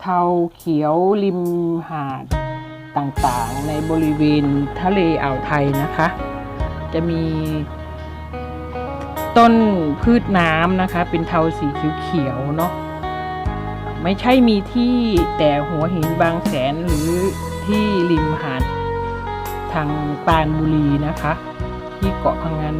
เทาเขียวริมหาดต่างๆ ในบริเวณทะเลอ่าวไทยนะคะ จะมีต้นพืชน้ำนะคะ เป็นเทาสีเขียวๆเนาะไม่ใช่มีที่แต่หัวหินบางแสนหรือที่ริมหาดทางปานบุรีนะคะ ที่เกาะพังงาน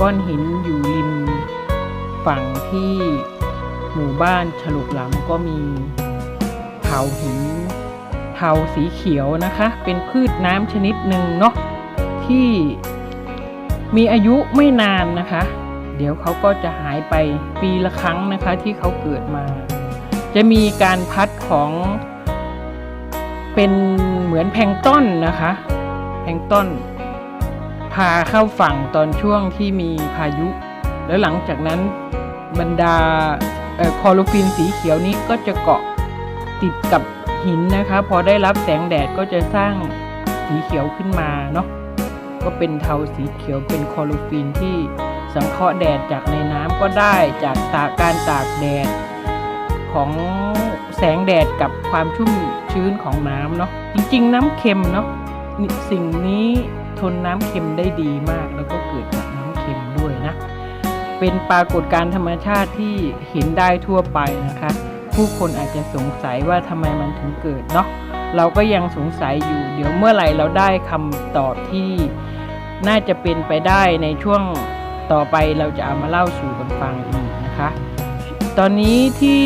ก้อนหินอยู่ริมฝั่งที่ หมู่บ้านฉลุกหลำก็มีเถาหินเทาสีเขียวนะคะ เป็นพืชน้ำชนิดหนึ่งเนาะที่มีอายุไม่นานนะคะ เดี๋ยวเขาก็จะหายไปปีละครั้งนะคะที่เขาเกิดมา จะมีการพัดของเป็นเหมือนแพงต้นนะคะ แพงต้น พาเข้าฝั่งตอนช่วงที่มีพายุ แล้วหลังจากนั้นบรรดา คลอโรฟินสีเขียวนี้ก็จะเกาะติดกับหินนะคะ พอได้รับแสงแดดก็จะสร้างสีเขียวขึ้นมาเนาะก็เป็นเทาสีเขียวเป็นคลอโรฟินที่สังเคราะห์แดดจากในน้ำก็ได้จากตากการตากแดดของแสงแดดกับความชุ่มชื้นของน้ำเนาะจริง ๆ น้ำเค็มเนาะสิ่งนี้ทนน้ำเค็มได้ดีมากแล้วก็เกิดจา เป็นปรากฏการณ์ธรรมชาติที่เห็นได้ทั่วไปนะคะ ผู้คนอาจจะสงสัยว่าทำไมมันถึงเกิดเนาะเราก็ยังสงสัยอยู่ เดี๋ยวเมื่อไหร่เราได้คำตอบที่น่าจะเป็นไปได้ในช่วงต่อไปเราจะเอามาเล่าสู่กันฟังอีกนะคะ ตอนนี้ที่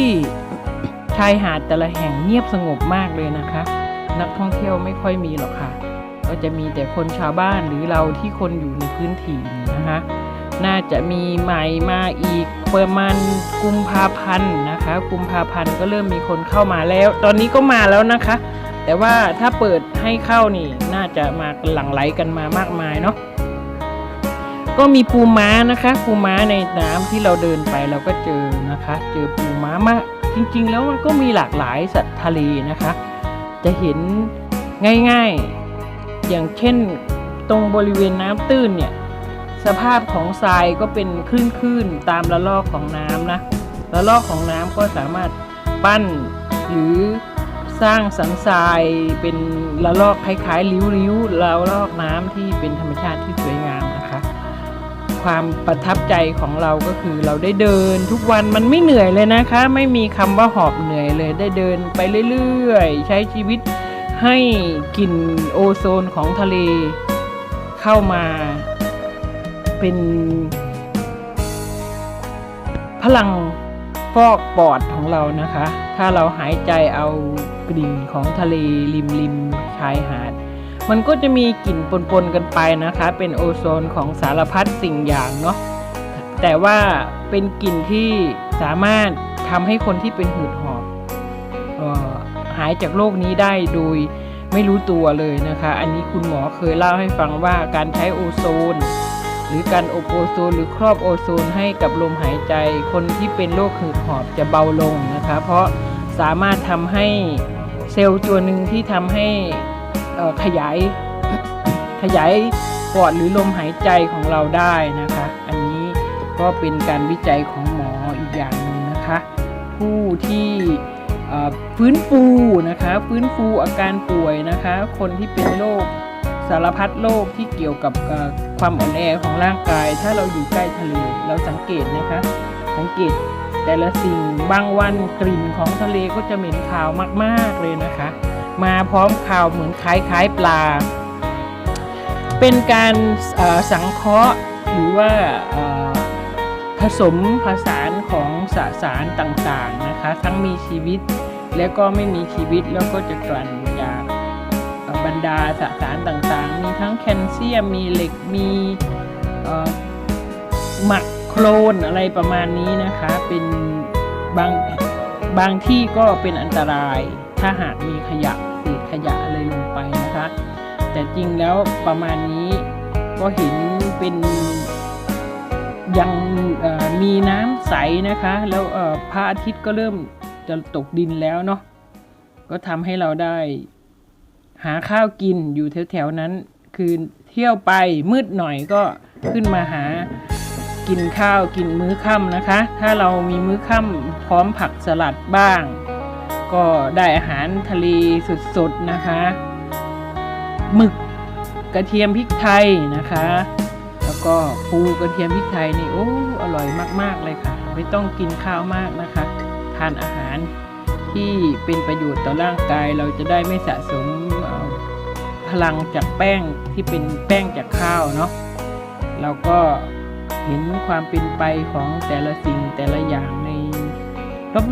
ชายหาดแต่ละแห่งเงียบสงบมากเลยนะคะ นักท่องเที่ยวไม่ค่อยมีหรอกค่ะ ก็จะมีแต่คนชาวบ้านหรือเราที่คนอยู่ในพื้นที่นะคะ น่าจะมีใหม่มาอีกประมาณกุมภาพันธ์นะคะกุมภาพันธ์ก็เริ่มมีคนเข้ามาแล้ว ตอนนี้ก็มาแล้วนะคะ แต่ว่าถ้าเปิดให้เข้านี่น่าจะมาหลั่งไหลกันมามากมายเนาะก็มีปูม้านะคะปูม้าในน้ำที่เราเดินไปเราก็เจอนะคะ เจอปูม้ามากจริงๆ แล้วมันก็มีหลากหลายสัตว์ทะเลนะคะ จะเห็นง่ายๆ อย่างเช่น ตรงบริเวณน้ำตื้นเนี่ย สภาพของทรายก็เป็นคลื่นๆตามละลอกของน้ำนะละลอกของน้ำก็สามารถปั้นหรือสร้างสันทรายเป็นละลอกคล้ายๆริ้วๆละลอกน้ำที่เป็นธรรมชาติที่สวยงามนะคะ ความประทับใจของเราก็คือเราได้เดินทุกวันมันไม่เหนื่อยเลยนะคะ ไม่มีคำว่าหอบเหนื่อยเลยได้เดินไปเรื่อยๆ ใช้ชีวิตให้กลิ่นโอโซนของทะเลเข้ามา เป็น พลังฟอกปอดของเรานะคะ ถ้าเราหายใจเอากลิ่นของทะเลริมริมชายหาด มันก็จะมีกลิ่นปนๆกันไปนะคะ เป็นโอโซนของสารพัดสิ่งอย่างเนาะ แต่ว่าเป็นกลิ่นที่สามารถทำให้คนที่เป็นหืดหอบออหายจากโรคนี้ได้โดยไม่รู้ตัวเลยนะคะ อันนี้คุณหมอเคยเล่าให้ฟังว่าการใช้โอโซน หรือการอบโอโซนหรือครอบโอโซนให้กับลมหายใจ คนที่เป็นโรคหืดหอบจะเบาลงนะคะ เพราะสามารถทำให้เซลล์ตัวหนึ่งที่ทำให้ขยายขยายปอดหรือลมหายใจของเราได้นะคะ อันนี้ก็เป็นการวิจัยของหมออีกอย่างหนึ่งนะคะ ผู้ที่ฟื้นฟูนะคะฟื้นฟูอาการป่วยนะคะ คนที่เป็นโรคสารพัดโรคที่เกี่ยวกับ ความอ่อนแอของร่างกาย ถ้าเราอยู่ใกล้ทะเลเราสังเกตนะคะ สังเกตแต่ละสิ่งบางวันกลิ่นของทะเลก็จะเหม็นคาวมากๆเลยนะคะ มาพร้อมข่าวเหมือนคล้ายๆปลา เป็นการสังเคราะห์หรือว่าผสมผสานของสสารต่างๆนะคะ ทั้งมีชีวิตและก็ไม่มีชีวิตแล้วก็จะกลั่นจากบรรดาสสารต่าง ทั้งแคลเซียมมีเหล็กมีหมักโครนอะไรประมาณนี้นะคะ เป็นบางบางที่ก็เป็นอันตราย ถ้าหากมีขยะเศษขยะอะไรลงไปนะคะ แต่จริงแล้วประมาณนี้ก็เห็นเป็นยังมีน้ำใสนะคะ แล้วพระอาทิตย์ก็เริ่มจะตกดินแล้วเนาะก็ทำให้เราได้หาข้าวกินอยู่แถวๆนั้น คือเที่ยวไปมืดหน่อยก็ขึ้นมาหากินข้าวกินมื้อค่ำนะคะ ถ้าเรามีมื้อค่ำพร้อมผักสลัดบ้าง ก็ได้อาหารทะเลสดๆนะคะหมึกกระเทียมพริกไทยนะคะ แล้วก็ปูกระเทียมพริกไทยนี่โอ้อร่อยมากๆเลยค่ะ ไม่ต้องกินข้าวมากนะคะ ทานอาหารที่เป็นประโยชน์ต่อร่างกายเราจะได้ไม่สะสมพลังจากแป้ง ที่เป็นแป้งจากข้าวเนาะเราก็เห็นความเป็นไปของแต่ละสิ่งแต่ละอย่างใน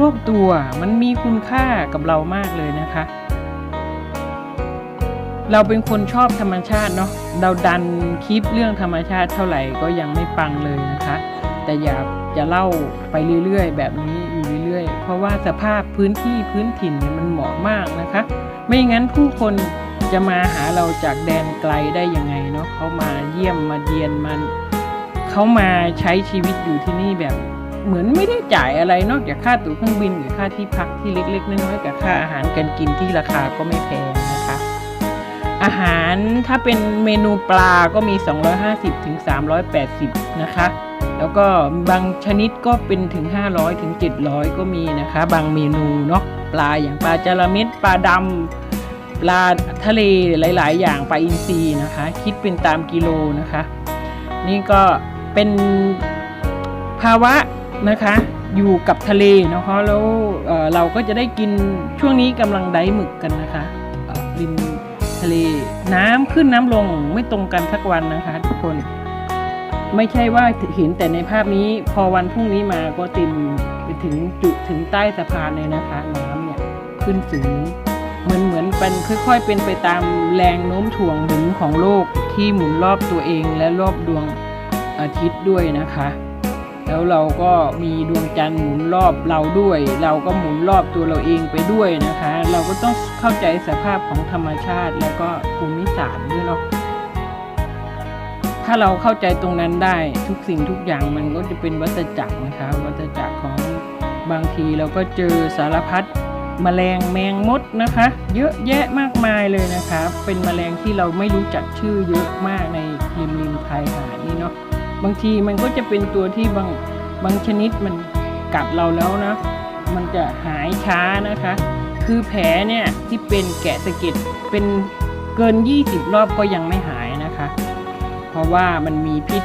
รอบๆตัวมันมีคุณค่ากับเรามากเลยนะคะ เราเป็นคนชอบธรรมชาติเนาะเราดันคลิปเรื่องธรรมชาติเท่าไหร่ก็ยังไม่ปังเลยนะคะ แต่อยากจะเล่าไปเรื่อยๆ แบบนี้อยู่เรื่อยๆ เพราะว่าสภาพพื้นที่พื้นถิ่นมันเหมาะมากนะคะ ไม่งั้นผู้คน จะมาหาเราจากแดนไกลได้ยังไงเนาะเขามาเยี่ยมมาเยียนมันเขามาใช้ชีวิตอยู่ที่นี่แบบ เหมือนไม่ได้จ่ายอะไรนอกจากค่าตั๋วเครื่องบินหรือค่าที่พักที่เล็กๆน้อยๆกับค่าอาหารการกินที่ราคาก็ไม่แพงนะคะ อาหารถ้าเป็นเมนูปลาก็มี 250ถึง380 นะคะ แล้วก็บางชนิดก็เป็นถึง 500ถึง700 ก็มีนะคะ บางเมนูเนาะปลาอย่างปลาจาระเม็ดปลาดำ ปลาทะเลหลาย ๆ อย่างปลาอินทรีนะคะ คิดเป็นตามกิโลนะคะ นี่ก็เป็นภาวะนะคะอยู่กับทะเลนะคะแล้วเเราก็จะได้กินช่วงนี้กำลังได้หมึกกันนะคะริมทะเลน้ำขึ้นน้ำลงไม่ตรงกันสักวันนะคะ ทุกคน ไม่ใช่ว่าเห็นแต่ในภาพนี้พอวันพรุ่งนี้มาก็เต็มไปถึงจุถึงใต้สะพานเลยนะคะ น้ำเนี่ยขึ้นสูง มือนเหมือนเป็นค่อยๆ เป็นไปตามแรงโน้มถ่วงหมุนของโลกที่หมุนรอบตัวเองและรอบดวงอาทิตย์ด้วยนะคะ แล้วเราก็มีดวงจันทร์หมุนรอบเราด้วย เราก็หมุนรอบตัวเราเองไปด้วยนะคะ เราก็ต้องเข้าใจสภาพของธรรมชาติแล้วก็ภูมิศาสตร์ด้วยเนาะถ้าเราเข้าใจตรงนั้นได้ทุกสิ่งทุกอย่างมันก็จะเป็นวัฏจักรนะคะ วัฏจักรของบางทีเราก็เจอสารพัด แมลงแมงมดนะคะ เยอะแยะมากมายเลยนะคะ เป็นแมลงที่เราไม่รู้จักชื่อเยอะมากในริมริมชายหาดนี่เนาะบางทีมันก็จะเป็นตัวที่บางบางชนิดมันกัดเราแล้วนะ มันจะหายช้านะคะ คือแผลเนี่ยที่เป็นแกะสะเก็ดเป็นเกิน 20 รอบก็ยังไม่หายนะคะ เพราะว่ามันมีพิษ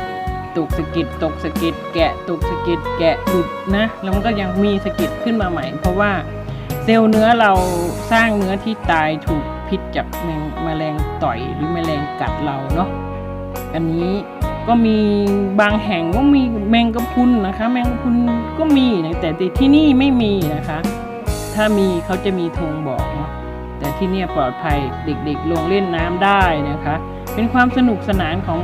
ตกสะกิดตกสะก็ดแกะตกสะก็ดแกะหลุดนะ แล้วมันก็ยังมีสะก็ดขึ้นมาใหม่ เพราะว่า เซลล์เนื้อเราสร้างเนื้อที่ตายถูกพิษจากแมงแมลงต่อยหรือแมลงกัดเราเนาะอันนี้ก็มีบางแห่งก็มีแมงกะพรุนนะคะ แมงกะพรุนก็มีนะแต่ที่นี่ไม่มีนะคะ ถ้ามีเขาจะมีธงบอกเนาะแต่ที่นี่ปลอดภัยเด็กๆลงเล่นน้ำได้นะคะ เป็นความสนุกสนานของ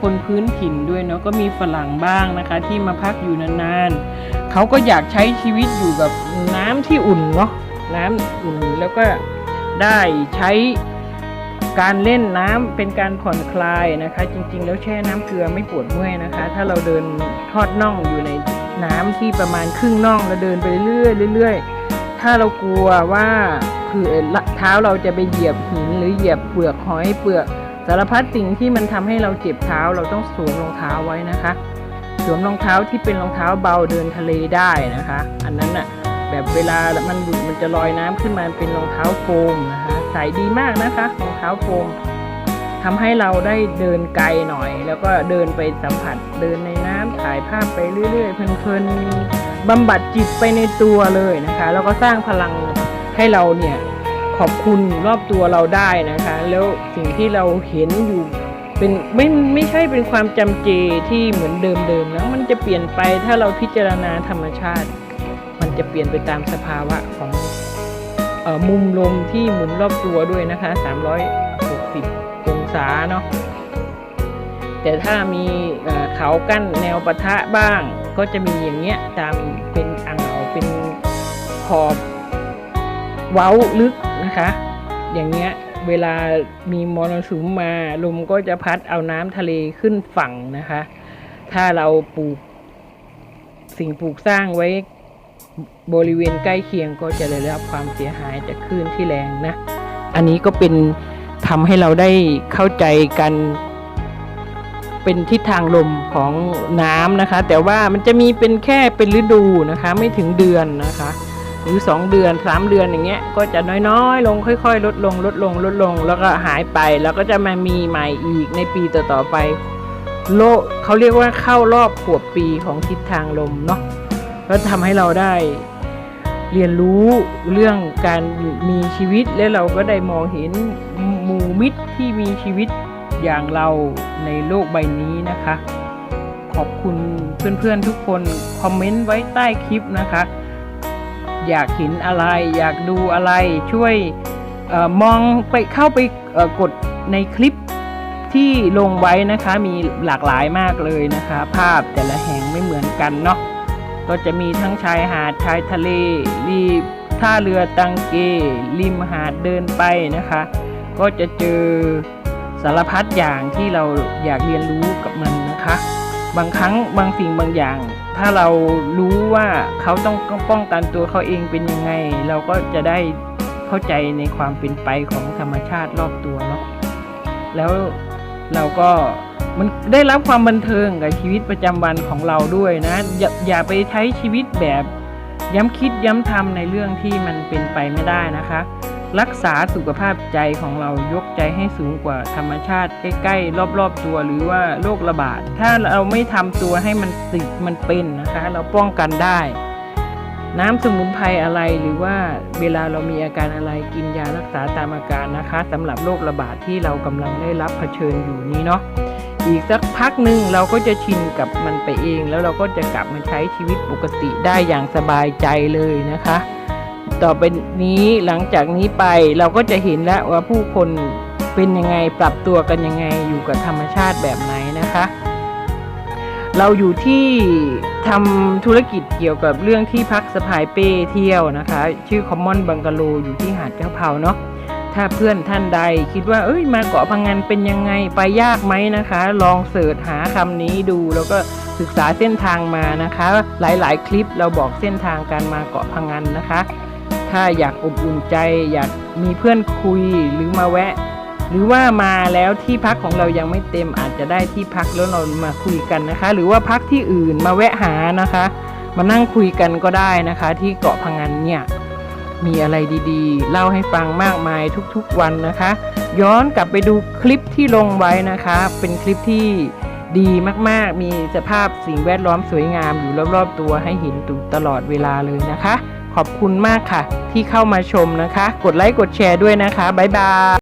คนพื้นถิ่นด้วยเนาะก็มีฝรั่งบ้างนะคะ ที่มาพักอยู่นานๆเขาก็อยากใช้ชีวิตอยู่กับน้ำที่อุ่นเนาะน้ำอุ่นแล้วก็ได้ใช้การเล่นน้ำเป็นการผ่อนคลายนะคะ จริง ๆ แล้วแช่น้ำเกลือไม่ปวดเมื่อยนะคะ ถ้าเราเดินทอดน่องอยู่ในน้ำที่ประมาณครึ่งน่องแล้วเดินไปเรื่อยๆเรื่อยถ้าเรากลัวว่าคือเท้าเราจะไปเหยียบหินหรือเหยียบเปลือกหอยเปลือก สารพัดสิ่งที่มันทำให้เราเจ็บเท้าเราต้องสวมรองเท้าไว้นะคะ สวมรองเท้าที่เป็นรองเท้าเบาเดินทะเลได้นะคะ อันนั้นน่ะแบบเวลามันหลุดมันจะลอยน้ำขึ้นมาเป็นรองเท้าโฟมนะคะใส่ดีมากนะคะรองเท้าโฟมทำให้เราได้เดินไกลหน่อย แล้วก็เดินไปสัมผัสเดินในน้ำถ่ายภาพไปเรื่อยๆเพลินๆบำบัดจิตไปในตัวเลยนะคะ แล้วก็สร้างพลังให้เราเนี่ย ขอบคุณรอบตัวเราได้นะคะ แล้วสิ่งที่เราเห็นอยู่เป็นไม่ไม่ใช่เป็นความจำเจที่เหมือนเดิมๆแล้วมันจะเปลี่ยนไปถ้าเราพิจารณาธรรมชาติ มันจะเปลี่ยนไปตามสภาวะของออมุมลมที่หมุนรอบตัวด้วยนะคะ 360 องศาเนาะแต่ถ้ามีเอ่อเขากั้นแนวปะทะบ้าง ก็จะมีอย่างเงี้ยตามเป็นอ่างเอาเป็นขอบเว้าลึก นะคะ อย่างเงี้ยเวลามีมรสุมมาลมก็จะพัดเอาน้ำทะเลขึ้นฝั่งนะคะ ถ้าเราปลูกสิ่งปลูกสร้างไว้บริเวณใกล้เคียงก็จะได้รับความเสียหายจากคลื่นที่แรงนะ อันนี้ก็เป็นทำให้เราได้เข้าใจกันเป็นทิศทางลมของน้ำนะคะ แต่ว่ามันจะมีเป็นแค่เป็นฤดูนะคะ ไม่ถึงเดือนนะคะ หรือ 2 เดือน 3 เดือนอย่างเงี้ยก็จะน้อยๆ ลงค่อยๆ ลดลงลดลงลดลงแล้วก็หายไปแล้วก็จะมามีใหม่อีกในปีต่อๆไปโลกเขาเรียกว่าเข้ารอบขวบปีของทิศทางลมเนาะแล้วทำให้เราได้เรียนรู้เรื่องการมีชีวิตและเราก็ได้มองเห็นหมู่มิตรที่มีชีวิตอย่างเราในโลกใบนี้นะคะ ขอบคุณเพื่อนๆทุกคน คอมเมนต์ไว้ใต้คลิปนะคะ อยากเห็นอะไร อยากดูอะไรช่วยออมองไปเข้าไปกดในคลิปที่ลงไว้นะคะมีหลากหลายมากเลยนะคะ ภาพแต่ละแห่งไม่เหมือนกันเนาะก็จะมีทั้งชายหาดชายทะเลรีบท่าเรือตังเก ริมหาดเดินไปนะคะ ก็จะเจอสารพัดอย่างที่เราอยากเรียนรู้กับมันนะคะ บางครั้งบางสิ่งบางอย่าง ถ้าเรารู้ว่าเขาต้องป้องกันตัวเขาเองเป็นยังไง เราก็จะได้เข้าใจในความเป็นไปของธรรมชาติรอบตัวเนาะแล้วเราก็มันได้รับความบันเทิงกับชีวิตประจำวันของเราด้วยนะอย่าอย่าไปใช้ชีวิตแบบย้ำคิดย้ำทำในเรื่องที่มันเป็นไปไม่ได้นะคะ รักษาสุขภาพใจของเรายกใจให้สูงกว่าธรรมชาติใกล้ๆ รอบๆ ตัวหรือว่าโรคระบาด ถ้าเราไม่ทำตัวให้มันติดมันเป็นนะคะ เราป้องกันได้ น้ำสมุนไพรอะไรหรือว่าเวลาเรามีอาการอะไรกินยารักษาตามอาการนะคะสำหรับโรคระบาดที่เรากำลังได้รับเผชิญอยู่นี้เนาะอีกสักพักหนึ่งเราก็จะชินกับมันไปเอง แล้วเราก็จะกลับมาใช้ชีวิตปกติได้อย่างสบายใจเลยนะคะ ต่อไปนี้หลังจากนี้ไปเราก็จะเห็นแล้วว่าผู้คนเป็นยังไงปรับตัวกันยังไงอยู่กับธรรมชาติแบบไหนนะคะ เราอยู่ที่ทำธุรกิจเกี่ยวกับเรื่องที่พักสะพายเป้เที่ยวนะคะ ชื่อ Common Bungalow อยู่ที่หาดเจ้าเผาเนาะถ้าเพื่อนท่านใดคิดว่าเอ้ยมาเกาะพังงานเป็นยังไงไปยากไหมนะคะ ลองเสิร์ชหาคำนี้ดูแล้วก็ศึกษาเส้นทางมานะคะ หลายๆ คลิปเราบอกเส้นทางการมาเกาะพังงานนะคะ ถ้าอยากอบอุ่นใจ อยากมีเพื่อนคุยหรือมาแวะ หรือว่ามาแล้วที่พักของเรายังไม่เต็มอาจจะได้ที่พักแล้วเรามาคุยกันนะคะ หรือว่าพักที่อื่นมาแวะหานะคะ มานั่งคุยกันก็ได้นะคะ ที่เกาะพังงานเนี่ยมีอะไรดีๆ เล่าให้ฟังมากมายทุกๆวันนะคะ ย้อนกลับไปดูคลิปที่ลงไว้นะคะ เป็นคลิปที่ดีมากๆ มีสภาพสิ่งแวดล้อมสวยงามอยู่รอบๆตัวให้เห็นตลอดเวลาเลยนะคะ ขอบคุณมากค่ะ ที่เข้ามาชมนะคะ กดไลค์กดแชร์ด้วยนะคะ บ๊ายบาย